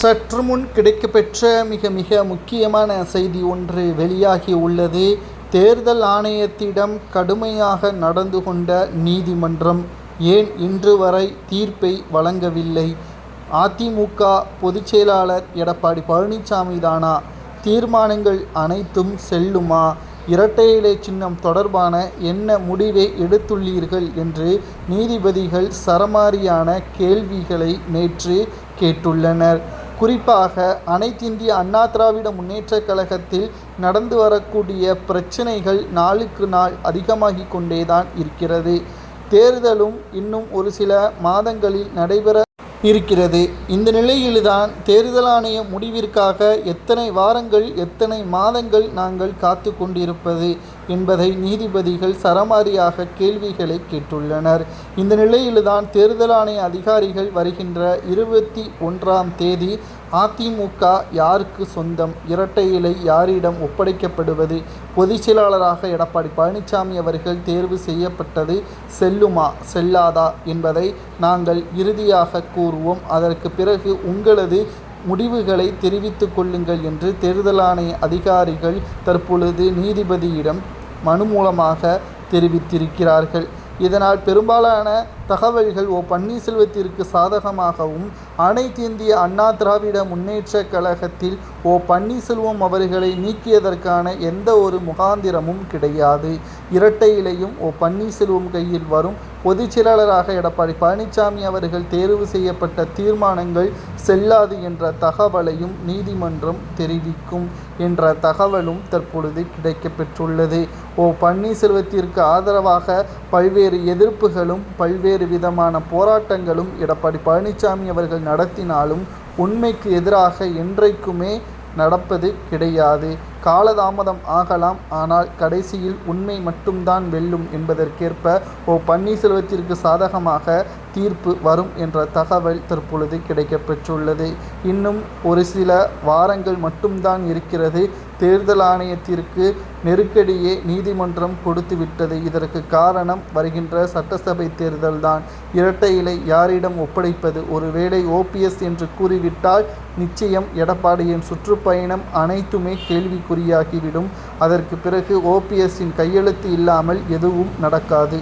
சற்று முன் கிடைக்கப்பெற்ற மிக மிக முக்கியமான செய்தி ஒன்று வெளியாகி உள்ளது. தேர்தல் ஆணையத்திடம் கடுமையாக நடந்து கொண்ட நீதிமன்றம் ஏன் இன்று வரை தீர்ப்பை வழங்கவில்லை? அதிமுக பொதுச் செயலாளர் எடப்பாடி பழனிசாமி தானா? தீர்மானங்கள் அனைத்தும் செல்லுமா? இரட்டை இலை சின்னம் தொடர்பான என்ன முடிவை எடுத்துள்ளீர்கள் என்று நீதிபதிகள் சரமாரியான கேள்விகளை நேற்று கேட்டுள்ளனர். குறிப்பாக அனைத்திந்திய அண்ணா திராவிட முன்னேற்றக் கழகத்தில் நடந்து வரக்கூடிய பிரச்சனைகள் நாளுக்கு நாள் அதிகமாகிக் கொண்டேதான் இருக்கிறது. தேர்தலும் இன்னும் ஒரு சில மாதங்களில் நடைபெற இருக்கிறது. இந்த நிலையில்தான் தேர்தல் ஆணைய முடிவிற்காக எத்தனை வாரங்கள் எத்தனை மாதங்கள் நாங்கள் காத்து கொண்டிருப்பது என்பதை நீதிபதிகள் சரமாரியாக கேள்விகளை கேட்டுள்ளனர். இந்த நிலையில்தான் தேர்தல் ஆணைய அதிகாரிகள் வருகின்ற இருபத்தி ஒன்றாம் தேதி அதிமுக யாருக்கு சொந்தம்? இரட்டை இலை யாரிடம் ஒப்படைக்கப்படுவது? பொதுச் செயலாளராக எடப்பாடி பழனிசாமி அவர்கள் தேர்வு செய்யப்பட்டது செல்லுமா செல்லாதா என்பதை நாங்கள் இறுதியாக கூறுவோம். அதற்கு பிறகு உங்களது முடிவுகளை தெரிவித்து கொள்ளுங்கள் என்று தேர்தல் ஆணைய அதிகாரிகள் தற்பொழுது நீதிபதியிடம் மனு மூலமாக தெரிவித்திருக்கிறார்கள். இதனால் பெரும்பாலான தகவல்கள் ஓ பன்னீர்செல்வத்திற்கு சாதகமாகவும் அனைத்து இந்திய அண்ணா திராவிட முன்னேற்ற கழகத்தில் ஓ பன்னீர்செல்வம் அவர்களை நீக்கியதற்கான எந்த ஒரு முகாந்திரமும் கிடையாது. இரட்டை இலையும் ஓ பன்னீர்செல்வம் கையில் வரும் பொதுச் செயலாளராக எடப்பாடி பழனிசாமி அவர்கள் தேர்வு செய்யப்பட்ட தீர்மானங்கள் செல்லாது என்ற தகவலையும் நீதிமன்றம் தெரிவிக்கும் என்ற தகவலும் தற்பொழுது கிடைக்கப்பெற்றுள்ளது. ஓ பன்னீர்செல்வத்திற்கு ஆதரவாக பல்வேறு எதிர்ப்புகளும் பல்வேறு பல்வேறு விதமான போராட்டங்களும் எடப்பாடி பழனிசாமி அவர்கள் நடத்தினாலும் உண்மைக்கு எதிராக என்றைக்குமே நடப்பது கிடையாது. காலதாமதம் ஆகலாம் ஆனால் கடைசியில் உண்மை மட்டும்தான் வெல்லும் என்பதற்கேற்ப ஓ பன்னீர்செல்வத்திற்கு சாதகமாக தீர்ப்பு வரும் என்ற தகவல் தற்பொழுது கிடைக்கப்பெற்றுள்ளது இன்னும் ஒரு சில வாரங்கள் மட்டும்தான் இருக்கிறது. தேர்தல் ஆணையத்திற்கு நெருக்கடியே நீதிமன்றம் கொடுத்துவிட்டது இதற்கு காரணம் வருகின்ற சட்டசபை தேர்தல்தான் இரட்டை இலை யாரிடம் ஒப்படைப்பது? ஒருவேளை ஓபிஎஸ் என்று கூறிவிட்டால் நிச்சயம் எடப்பாடியின் சுற்றுப்பயணம் அனைத்துமே கேள்விக்குறியாகிவிடும். அதற்கு பிறகு ஓபிஎஸ்ஸின் கையெழுத்து இல்லாமல் எதுவும் நடக்காது.